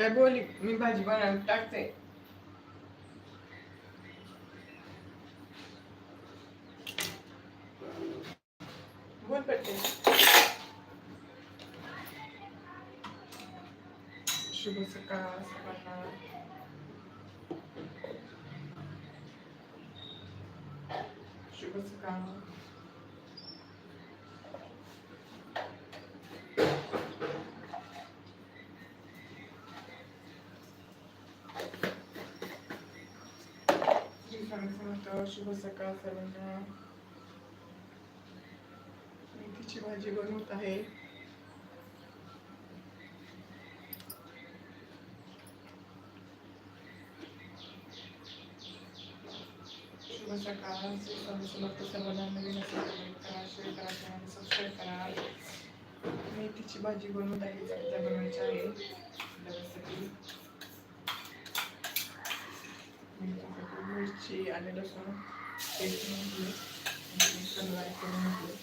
काय बोली मी भाजी बनवायला टाकते बोल पटते शुभ सकाळ सकाळ शुभ सकाळ श्री स्वामी शुभ सकाळ सर्वांना मेथीची भाजी बनवत आहे शुभ सकाळ श्री स्वामी समर्थ सर्वांना नवीन करा शेअर करा चॅनल सबस्क्राईब करा मेथीची भाजी बनवत आहे सध्या बनवायची आहे मिरची आणि लसूण पेस्ट घेतली कलर करून घेतले.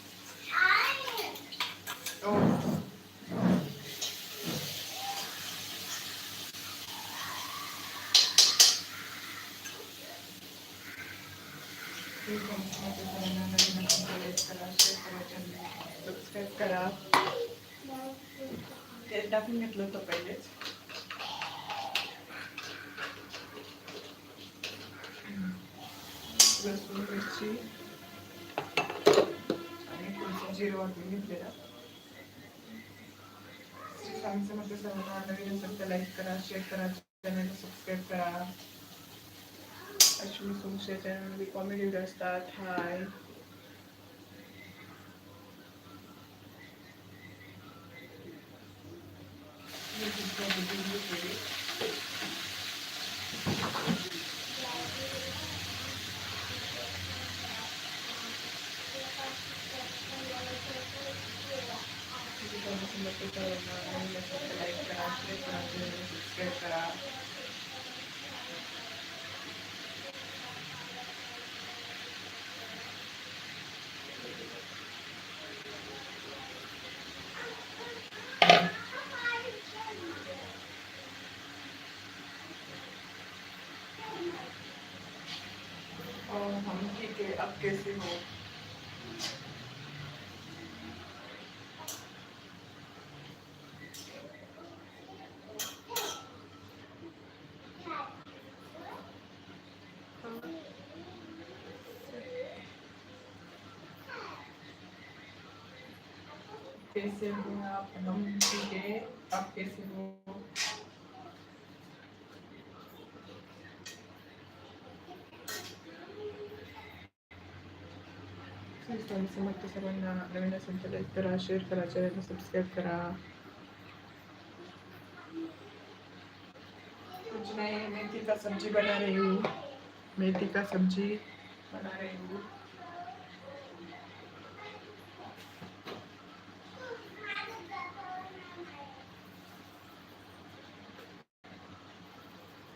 सबस्क्राईब करा. तेल टाकून घेतलं होतं पहिलेच. लसूण मिरची आणि थोडंसं जिरं वाटून घेतलेलं श्री सर्वांना नवीन असेल तर लाईक करा शेअर करा चॅनल सबस्क्राईब करा अश्विनी सोमशे चॅनलमध्ये कॉमेडी असतात हाय लाईक करा शेअर करा सबस्क्राईब करा और हम कैसे हो कैसे हो आप हम ठीक है। आप कैसे हो समर्थ सर्वांना नवीन असेल तर लाईक करा शेअर करा चॅनल सबस्क्राईब करा. कुछ नहीं मेथी का सब्जी बना रही हूँ. मेथी का सब्जी? बना रही हूँ.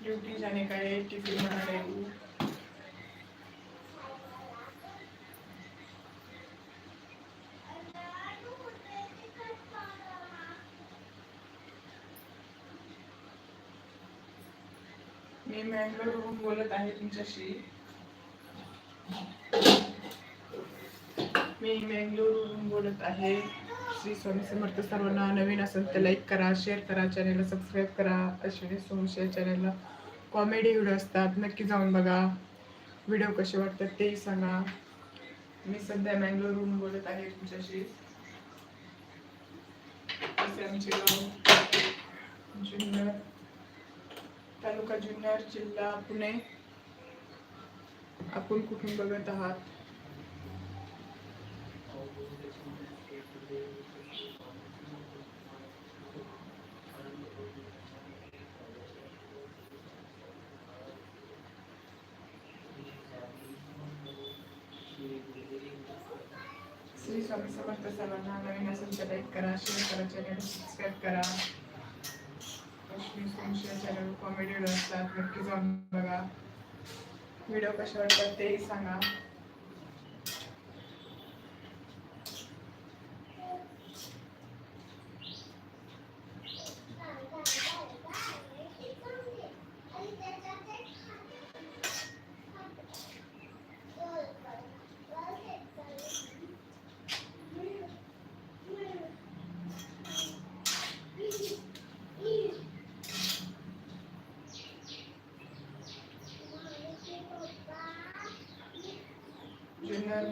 ड्यूटी जाने का है टिफिन बना रही हूँ. मी बोलत आहे तुमच्याशी. मी मँगलोरवरून बोलत आहे. श्री स्वामी समर्थ सर्वांना नवीन असेल तर लाईक करा शेअर करा चॅनलला सबस्क्राईब करा. अश्विनी सोमशे चॅनलला कॉमेडी व्हिडिओ असतात. नक्की जाऊन बघा. व्हिडिओ कसे वाटतात तेही सांगा. मी सध्या मँगलोरवरून बोलत आहे तुमच्याशी. आमचे गाव. जुन्नर तालुका जुन्नर जिल्हा पुणे. आपण कुठून बघत आहात? श्री स्वामी समर्थ सर्वांना नवीन असेल तर लाईक करा शेअर करा चॅनल सबस्क्राईब करा. अश्विनी चॅनल कॉमेडी असतात नक्की जाऊन बघा. व्हिडिओ कसे वाटतात तेही सांगा.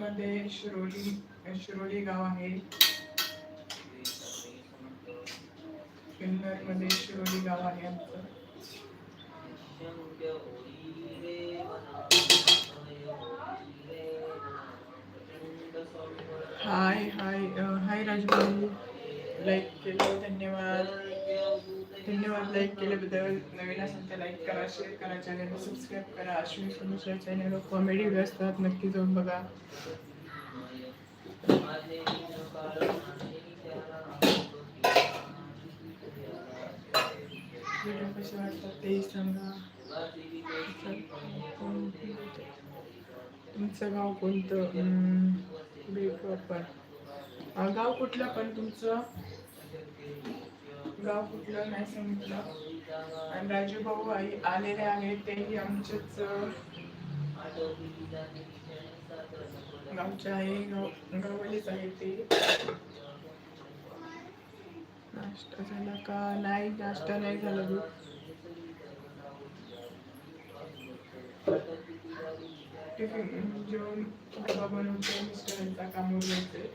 मध्ये शिरोली शिरोली गाव आहे. किन्नरमध्ये शिरोली गाव आहे आमचं. हाय हाय हाय राजभाऊ लाईक केलं धन्यवाद. धन्यवाद लाईक केल्याबद्दल नवीन असेल तर लाईक करा शेअर करा चॅनल सबस्क्राईब करा. अश्विनी सोनुसरा चॅनलवर कॉमेडी व्हिडिओ असतात नक्की जाऊन बघा. व्हिडिओ कसे वाटतात तेही सांगा. तुमचं गाव कोणतं? बी प्रॉपर गाव कुठलं पण तुमचं? गाव कुठलं नाही सांगितलं आणि राजूभाऊ आई आलेले आहेत तेही आमचेच गावच्या गावचे आहे गाव गावालेच आहे ते. नाश्ता झाला का? नाही नाश्ता नाही झाला बघ टिफिन जेवण बनवते मिस्टरांचा कामावर जायचे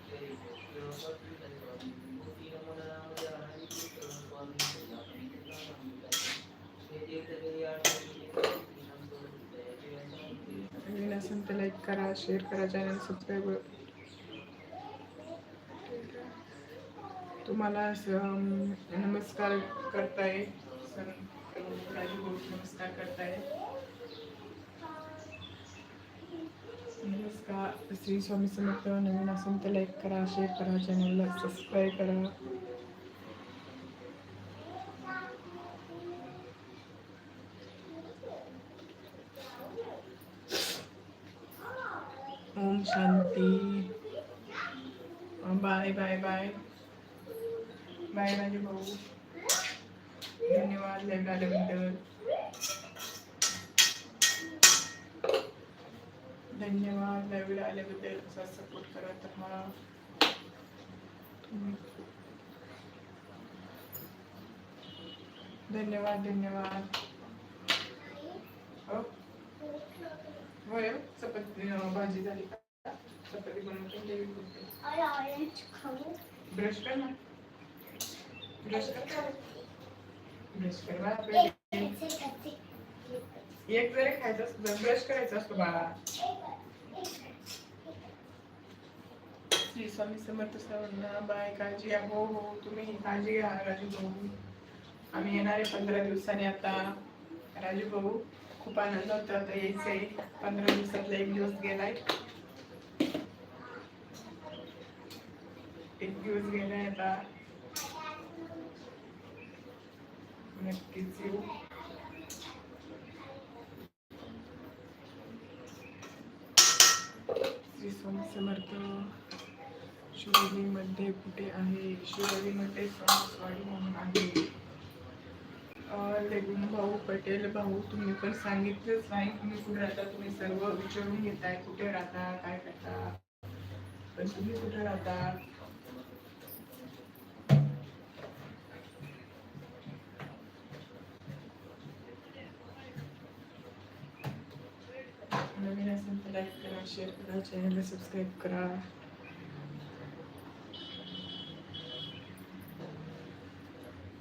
लाईक करा शेअर करा चॅनल सबस्क्राईब तुम्हाला अं, नमस्कार राजू भाऊ नमस्कार करताय. नमस्कार श्री स्वामी समर्थ नवीन असेल तर लाईक करा शेअर करा चॅनलला सबस्क्राईब करा बाय बाय बाय. बाय माझे भाऊ. धन्यवाद लाईव्ह आल्याबद्दल. धन्यवाद लाईव्ह आल्याबद्दल असा सपोर्ट करत राहा धन्यवाद धन्यवाद. हो? होय हो. चपाती भाजी झाली का? चपाती बनवते. ब्रश कर ना ब्रश कर ब्रश कर बा एक जरी खायचं असतं ब्रश करायचा असतो बाळा श्री स्वामी समर्थ सर्वांना बाय काळजी घ्या. हो हो तुम्ही काळजी घ्या राजू भाऊ आम्ही येणारे पंधरा दिवसांनी आता राजू भाऊ खूप आनंद होता आता यायचंय. पंधरा दिवसातला एक दिवस गेलाय. एक दिवस गेलाय आता. नक्कीच येऊ. श्री स्वामी समर्थ कुठे आहे? शिवोलीमध्ये स्वामी म्हणून आहे. लेगुन भाऊ पटेल भाऊ तुम्ही पण सांगितलंच नाही. तुम्ही कुठे राहता? तुम्ही सर्व विचारून घेताय. कुठे राहता? काय करता? पण तुम्ही कुठे राहता नवीन असेल तर लाईक करा शेअर करा चॅनलला सबस्क्राईब करा.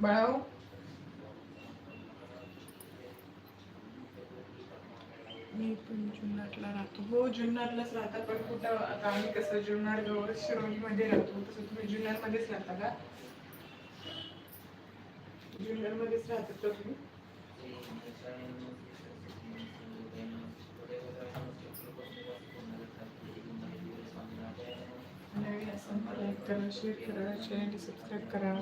बाळाओ? मी पण जुन्नरला राहतो. हो जुन्नरलाच राहता पण कुठं आता आम्ही कसं जुन्नर जवळ शिरोलीमध्ये राहतो तसं तुम्ही जुन्नरमध्येच राहता का? जुन्नरमध्येच राहतात का तुम्ही? नवीन असेल तर लाईक करा शेअर करा चॅनल सबस्क्राईब करा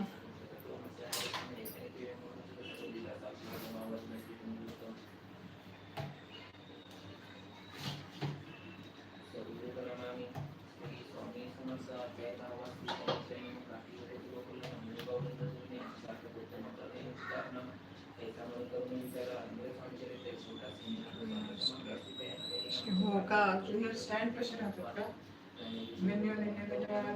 हो का? जुन्नर स्टँड कसे राहतात का?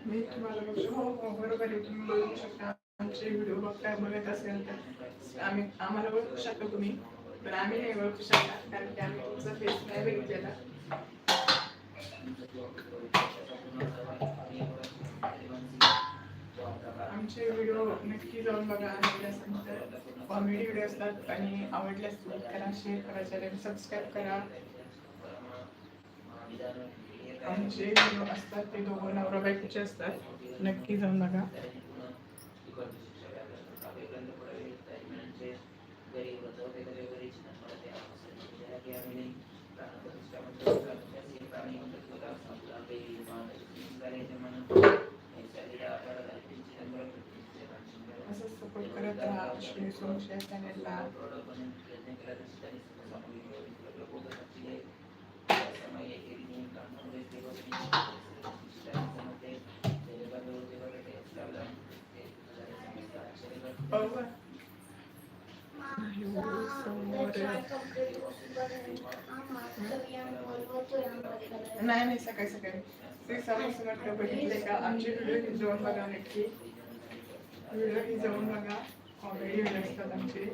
मी तुम्हाला हो हो बरोबर आहे. तुम्ही बघू शकता. आमचे व्हिडिओ बघता बघत असेल तर आम्ही आम्हाला ओळखू शकता तुम्ही पण आम्ही नाही ओळखू शकता कारण की आम्ही तुमचा फेस नाही बघितलेला आमचे व्हिडिओ नक्की जाऊन बघा आवडल्यास नंतर कॉमेडी व्हिडिओ असतात आणि आवडल्यास लाईक करा शेअर करा चॅनल सबस्क्राईब करा. आमचे व्हिडिओ असतात ते दोघं नवरा बायकोचे असतात. नक्की जाऊन बघा. असं सपोर्ट करत राहा. अश्विनी सोमशे चॅनलला समोर नाही नाही सकाळी सकाळी. श्री स्वामी समर्थ बघितले का? आमचे व्हिडिओ ही जाऊन बघा नक्की. व्हिडिओ ही जाऊन बघा. कॉमेडी व्हिडिओ असतात आमचे.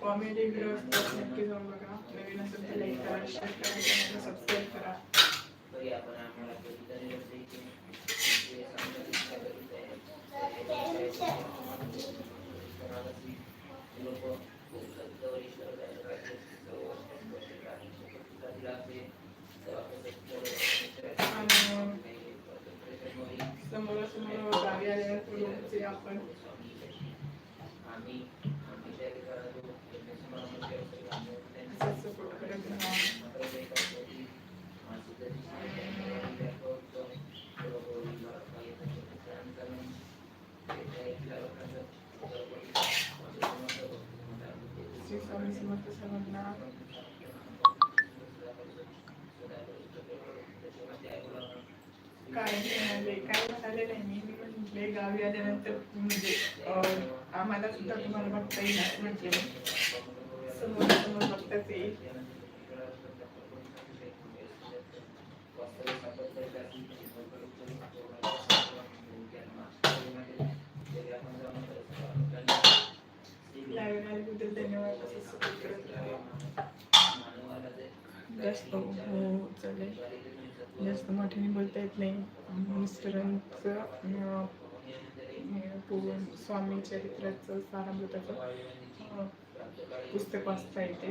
कॉमेडी व्हिडिओ असतात नक्की जाऊन बघा. नवीन असेल तर लाईक करा शेअर करा चॅनलला सबस्क्राईब करा आणि समोरासमोर गावी आल्यानंतर लोकचे आपण असंच सपोर्ट करत राहा श्री स्वामी समर्थ सर्वांना काय म्हणाले काय म्हणाले नाही मी मी गावी आल्यानंतर म्हणजे अं, आम्हाला सुद्धा तुम्हाला बघता येईल म्हणजे म्हटले समोर समोर बघताच येईल लाईव्ह आल्याबद्दल धन्यवाद असं सपोर्ट करत राहा जास्त हो, हो चालेल. जास्त मोठ्याने बोलता येत नाही. मिस्टरांचं पूर्ण स्वामी चरित्राचं सारामृताचं पुस्तक वाचता येते.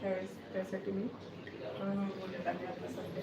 त्यावेळेस त्यासाठी मी बोलत आले आता सध्या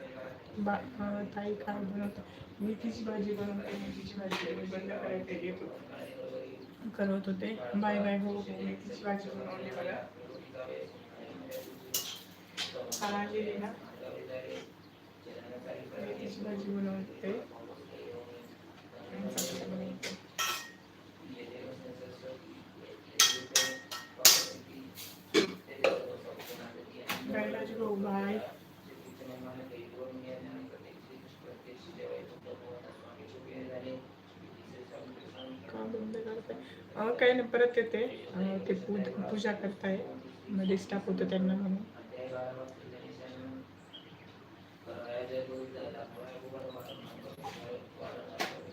बा ताई काय बनवते? तीच भाजी बनवते मेथीची भाजी मी बंद करायला येत करत होते. बाय बाय हो मी मेथीची भाजी बनवली मला. काल ना? मेथीची भाजी बनवते आणि चपाती बनवते बैलाची भाऊ बाय का बंद करताय अं, काही नाही परत येते. ते पूजा करताय. मध्ये स्टाफ होतं त्यांना म्हणून.